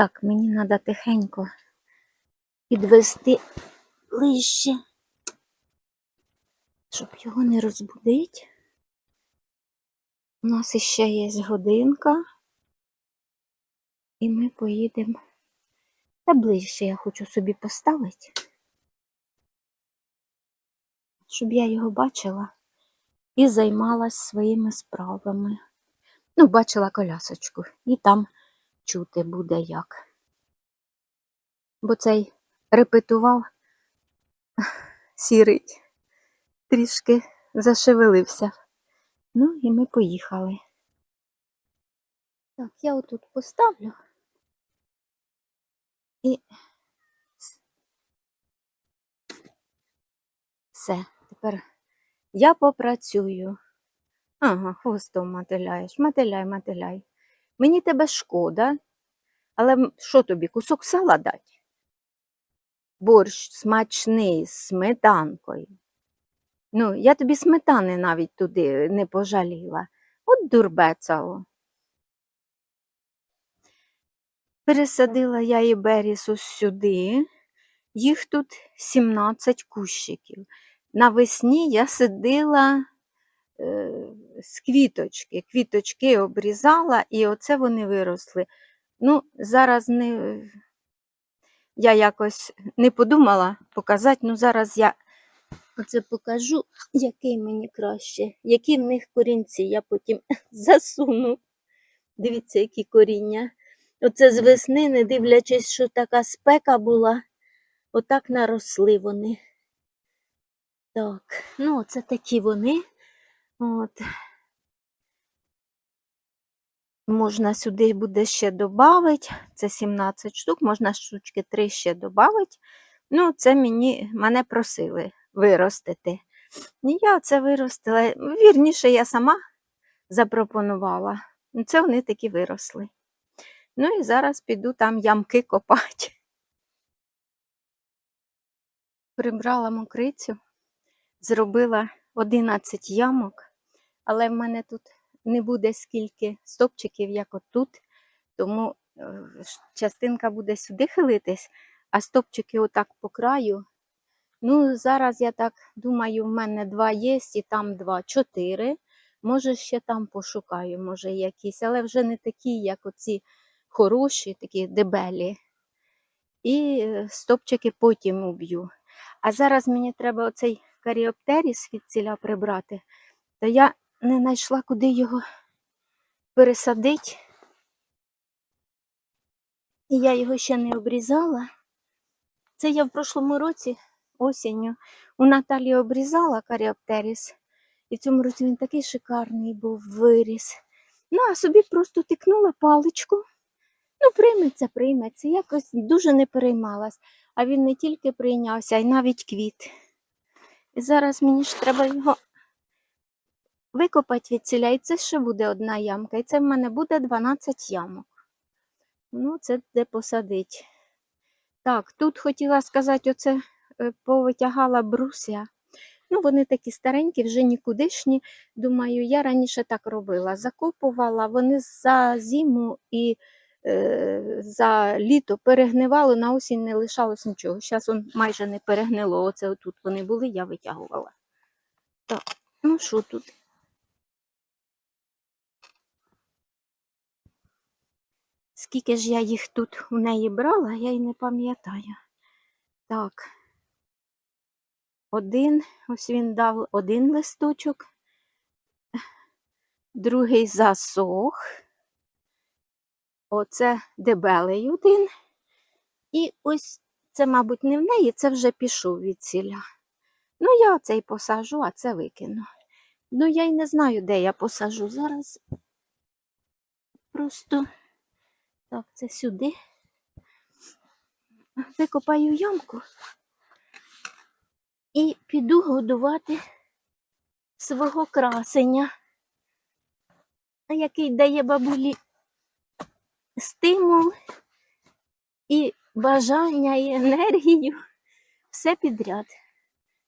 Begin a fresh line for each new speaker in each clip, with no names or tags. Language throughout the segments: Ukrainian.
Так, мені треба тихенько підвести ближче, щоб його не розбудити. У нас іще є годинка, і ми поїдемо. Та ближче я хочу собі поставити, щоб я його бачила і займалась своїми справами. Ну, бачила колясочку, і там чути буде як. Бо цей репетував сірий, трішки зашевелився. Ну, і ми поїхали. Так, я отут поставлю. І все, тепер я попрацюю. Ага, хвостом мотиляєш, мотиляй, мотиляй. Мені тебе шкода, але що тобі, кусок сала дать? Борщ смачний з сметанкою. Ну, я тобі сметани навіть туди не пожаліла. От дурбецало. Пересадила я і беріс ось сюди. Їх тут 17 кущиків. Навесні я сидила е, з квіточки. Квіточки обрізала, і оце вони виросли. Ну, зараз не, я якось не подумала показати, ну зараз я оце покажу, який мені краще, які в них корінці. Я потім засуну. Дивіться, які коріння. Оце з весни, не дивлячись, що така спека була, отак наросли вони. Так, ну це такі вони. От. Можна сюди буде ще додати. Це 17 штук, можна штучки 3 ще додати. Ну, це мені, мене просили виростити. І я це виростила. Вірніше, я сама запропонувала. Ну, Це вони такі виросли. Ну і зараз піду там ямки копати. Прибрала мокрицю, зробила 11 ямок, але в мене тут не буде скільки стопчиків, як отут, тому е, частинка буде сюди хилитись, а стопчики отак по краю. Ну, зараз я так думаю, в мене два є, і там два, чотири. Може, ще там пошукаю, може, якісь, але вже не такі, як оці хороші, такі дебелі. І е, стопчики потім уб'ю. А зараз мені треба оцей каріоптеріс від ціля прибрати, то я не знайшла, куди його пересадити. Я його ще не обрізала. Це я в прошлому році осінню у Наталі обрізала каріоптеріс. І в цьому році він такий шикарний був виріс. Ну, а собі просто тикнула паличку. Ну, прийметься, прийметься. Якось дуже не переймалась. А він не тільки прийнявся, а й навіть квіт. І зараз мені ж треба його викопати від ціля. І це ще буде одна ямка. І це в мене буде 12 ямок. Ну, це де посадить. Так, тут хотіла сказати, оце е, повитягала бруся. Ну, вони такі старенькі, вже нікудишні. Думаю, я раніше так робила. Закопувала, вони за зиму і е, за літо перегнивало, на осінь не лишалось нічого. Зараз майже не перегнило. Оце отут вони були, я витягувала. Так, ну що тут? Скільки ж я їх тут у неї брала, я й не пам'ятаю. Так. Один, ось він дав один листочок, другий засох. Оце дебелий один. І ось це, мабуть, не в неї, це вже пішов від ціля. Ну, я оцей посажу, а це викину. Ну, я й не знаю, де я посажу. Зараз просто так, це сюди. Викопаю ямку і піду годувати свого красення, який дає бабулі стимул і бажання, і енергію, все підряд.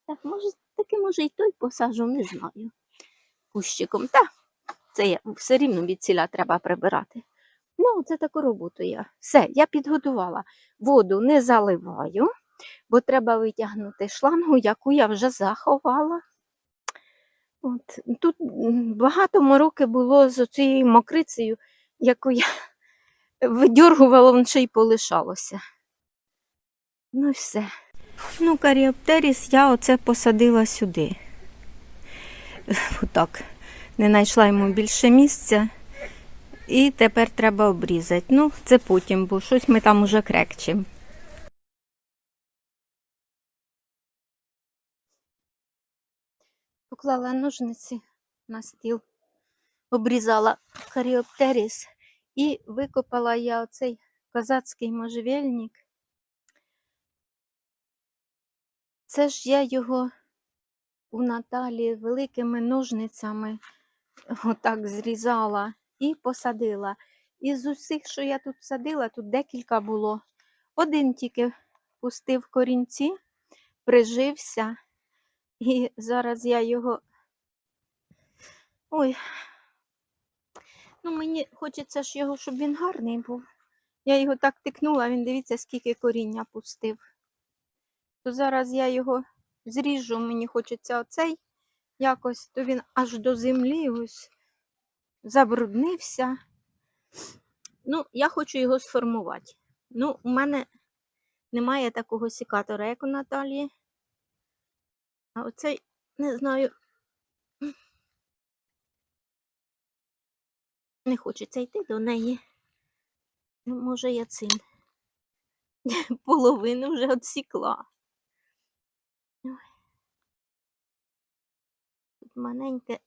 Так, може, таки, може, і той посажу, не знаю. Кущиком. Та, це я все рівно від ціля треба прибирати. Ну, це таку роботу я. Все, я підготувала. Воду не заливаю, бо треба витягнути шлангу, яку я вже заховала. От. Тут багато мороки було з цією мокрицею, яку я видьоргувала, воно ще й полишалося. Ну і все. Ну, каріоптеріс я оце посадила сюди. Отак. Не знайшла йому більше місця. І тепер треба обрізати. Ну, це потім, бо щось ми там уже крекчимо. Поклала ножниці на стіл, обрізала каріоптеріс і викопала я оцей козацький можжевельник. Це ж я його у Наталі великими ножницями отак зрізала і посадила. І з усіх, що я тут садила, тут декілька було. Один тільки пустив корінці, прижився, і зараз я його. Ой. Ну, мені хочеться ж його, щоб він гарний був. Я його так тикнула, він дивіться, скільки коріння пустив. То зараз я його зріжу, мені хочеться оцей якось, то він аж до землі ось забруднився. Ну, я хочу його сформувати. Ну, у мене немає такого сікатора, як у Наталії. А оцей, не знаю. Не хочеться йти до неї. Ну, Може, я цим половину вже відсікла. Тут маленьке.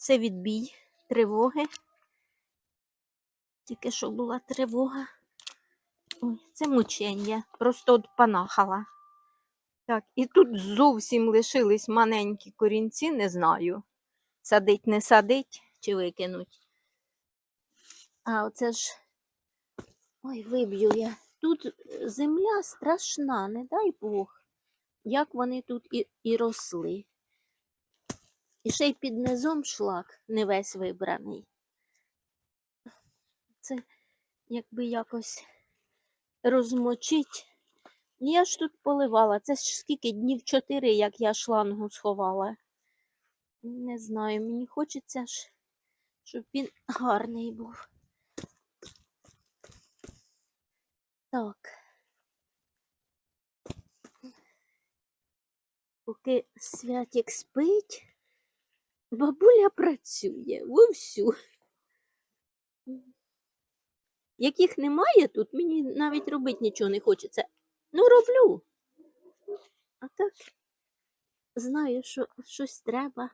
Це відбій тривоги. Тільки що була тривога. Ой, це мучення. Просто от панахала. Так, і тут зовсім лишились маленькі корінці, не знаю. Садить, не садить чи викинуть. А оце ж. Ой, виб'ю я. Тут е, земля страшна, не дай Бог. Як вони тут і, і росли. І ще й під низом шлак не весь вибраний. Це якби якось розмочить. Я ж тут поливала. Це ж скільки днів чотири, як я шлангу сховала. Не знаю, мені хочеться ж, щоб він гарний був. Так. Поки святік спить, бабуля працює вовсю. Яких немає тут, мені навіть робити нічого не хочеться. Ну, роблю. А так знаю, що щось треба.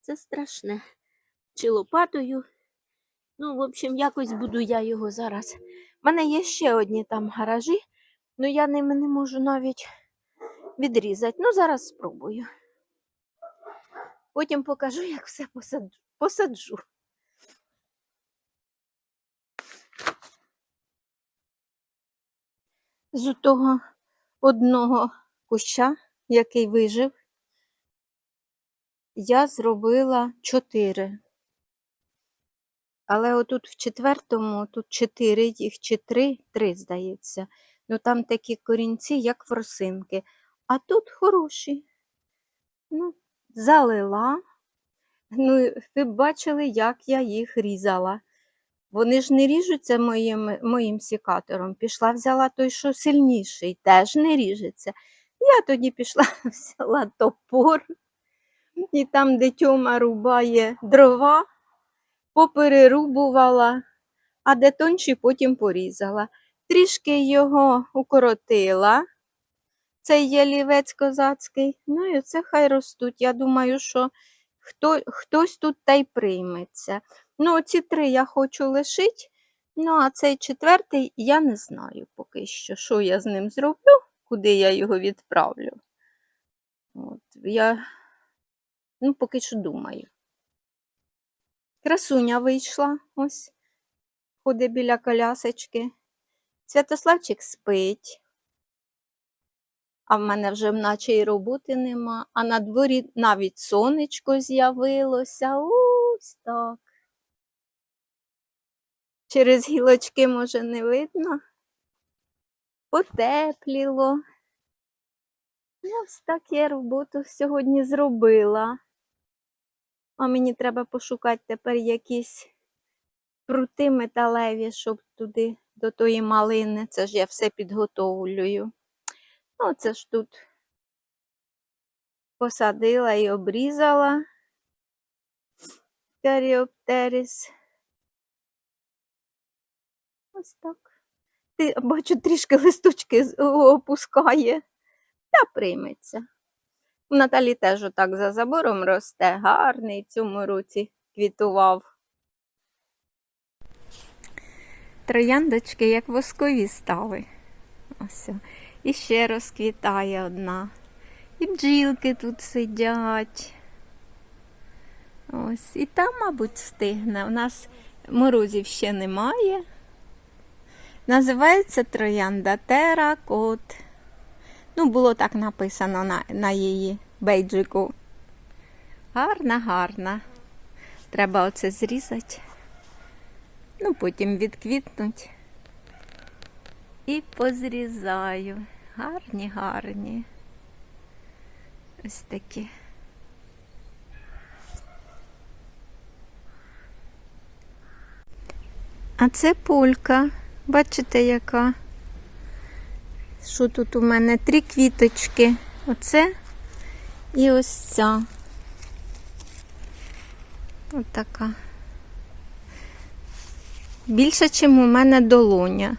Це страшне. Чи лопатою. Ну, в общем, якось буду я його зараз. У мене є ще одні там гаражі, але я ними не можу навіть відрізати. Ну, зараз спробую. Потім покажу, як все посаджу. З того одного куща, який вижив, я зробила чотири. Але отут в четвертому, тут чотири їх чи три, три, здається. Ну там такі корінці, як форсинки. А тут хороші. Ну, залила. Ну, ви б бачили, як я їх різала. Вони ж не ріжуться моїм, моїм сікатором. Пішла, взяла той, що сильніший, теж не ріжеться. Я тоді пішла, взяла топор, і там, де тьома рубає дрова, поперерубувала, а де тонші потім порізала. Трішки його укоротила, цей ялівець козацький. Ну і це хай ростуть. Я думаю, що хто, хтось тут та й прийметься. Ну, оці три я хочу лишити, ну а цей четвертий я не знаю поки що, що я з ним зроблю, куди я його відправлю. От, я ну, поки що думаю. Красуня вийшла, ось, ходить біля колясочки. Святославчик спить. А в мене вже наче і роботи нема, а на дворі навіть сонечко з'явилося. Ось так. Через гілочки, може, не видно. Потепліло. Ось так я роботу сьогодні зробила. А мені треба пошукати тепер якісь прути металеві, щоб туди до тої малини. Це ж я все підготовлюю. Ну, це ж тут посадила і обрізала каріоптеріс. Ось так. Ти бачу, трішки листочки опускає. Та прийметься. У Наталі теж отак за забором росте, гарний цьому році квітував. Трояндочки, як воскові стали. Ось. І ще розквітає одна. І бджілки тут сидять. Ось. І там, мабуть, встигне. У нас морозів ще немає. Називається троянда теракот. Ну, було так написано на, на її бейджику. Гарна, гарна. Треба оце зрізати. Ну, потім відквітнуть. І позрізаю. Гарні, гарні. Ось такі. А це полька. Бачите, яка? Що тут у мене? Три квіточки. Оце і ось ця. Ось така. Більше, ніж у мене долоня.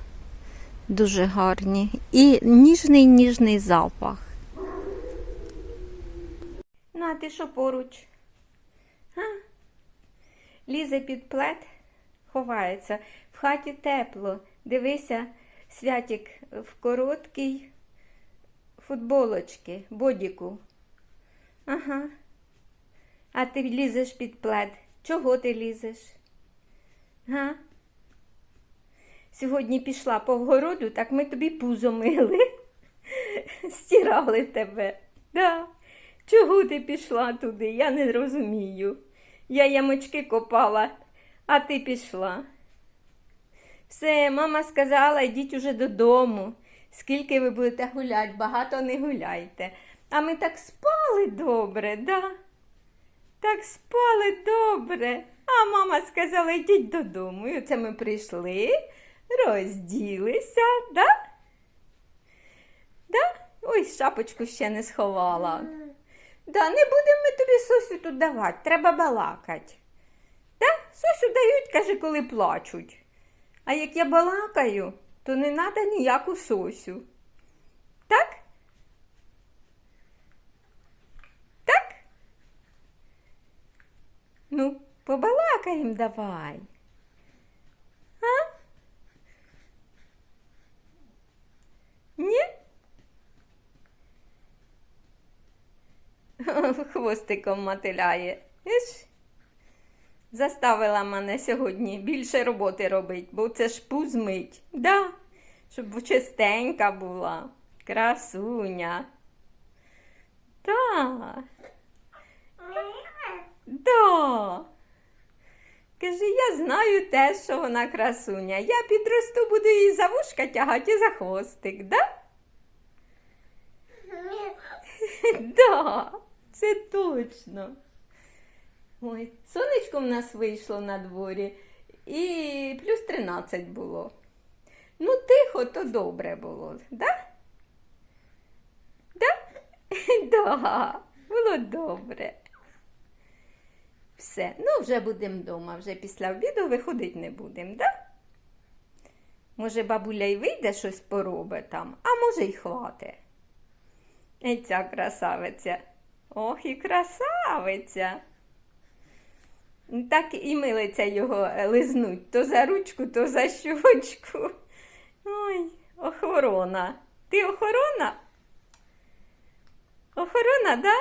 Дуже гарні. І ніжний ніжний запах. Ну, а ти що поруч? А? Лізе під плед, ховається. В хаті тепло. Дивися, святик в короткій футболочці, бодіку. Ага. А ти лізеш під плед. Чого ти лізеш? Га? Сьогодні пішла по вгороду, так ми тобі пузо мили. Стирали тебе. Да. Чого ти пішла туди? Я не розумію. Я ямочки копала, а ти пішла. Все, мама сказала, йдіть уже додому. Скільки ви будете гуляти, багато не гуляйте. А ми так спали добре, да? Так спали добре. А мама сказала, йдіть додому. І оце ми прийшли, розділися, да? Да? Ой, шапочку ще не сховала. Да, не будемо ми тобі Сосю тут давати, треба балакати. Да? Сосю дають, каже, коли плачуть. А як я балакаю, то не треба ніяку Сосю. Так? Так? Ну, побалакаємо давай. А? Ні? Хвостиком мотиляє. Іж? Заставила мене сьогодні більше роботи робити, бо це ж пуз мить. Да, щоб чистенька була. Красуня. Да. Да. Каже, я знаю те, що вона красуня. Я підросту, буду її за вушка тягати і за хвостик, да? Да, це точно. Ой, сонечко в нас вийшло на дворі і плюс 13 було. Ну, тихо, то добре було, да? Да? Да, було добре. Все, ну вже будемо вдома, вже після обіду виходити не будемо, да? Може, бабуля й вийде щось поробить там, а може й хвате. І ця красавиця. Ох, і красавиця. Так і милиться його е, лизнуть то за ручку, то за щочку. Ой, охорона. Ти охорона? Охорона, да?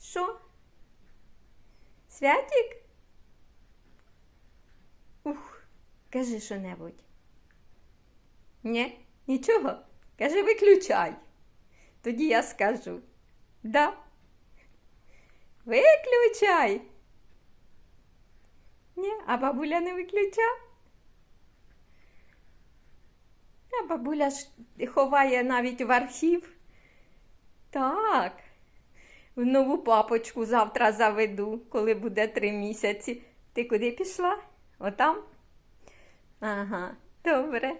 Що? Святік? Ух, кажи що-небудь. Ні, нічого. Кажи, виключай. Тоді я скажу. Да. Виключай. Ні, а бабуля не виключа. А бабуля ж ховає навіть в архів. Так. В нову папочку завтра заведу, коли буде три місяці. Ти куди пішла? Отам? Ага, добре.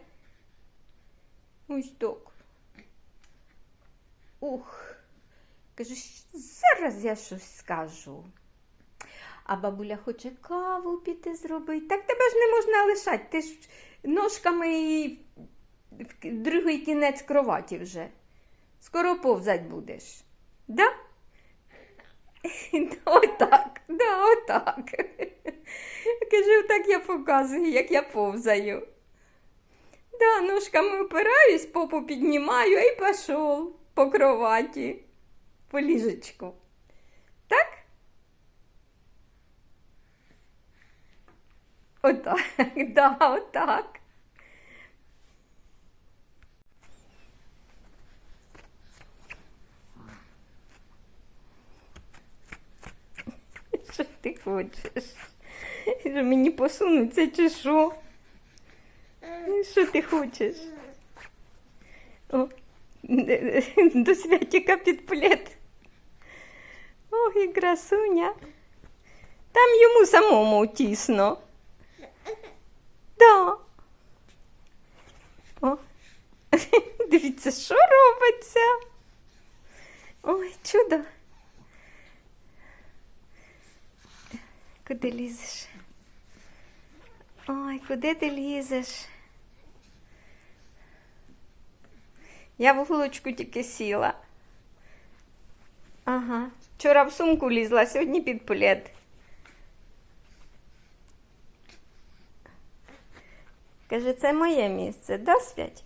Ось так. Ух. Кажу, зараз я щось скажу. А бабуля хоче каву піти зробити. Так тебе ж не можна лишати. Ти ж ножками в другий кінець кроваті вже. Скоро повзать будеш. Да? Отак, да, отак. Кажу, так я показую, як я повзаю. Да, ножками опираюсь, попу піднімаю і пішов по кроваті, по ліжечку. Так? Отак, да, отак. Що ти хочеш? Мені посунуться чи що? Що ти хочеш? О, до святіка під плед. Ох, і красуня. Там йому самому тісно. Да. О. Дивіться, що робиться. Ой, чудо. Куди лізеш? Ой, куди ти лізеш? Я в вулочку тільки сіла. Ага. Вчора в сумку лізла, сьогодні під плед. Каже, це моє місце, да, Свять?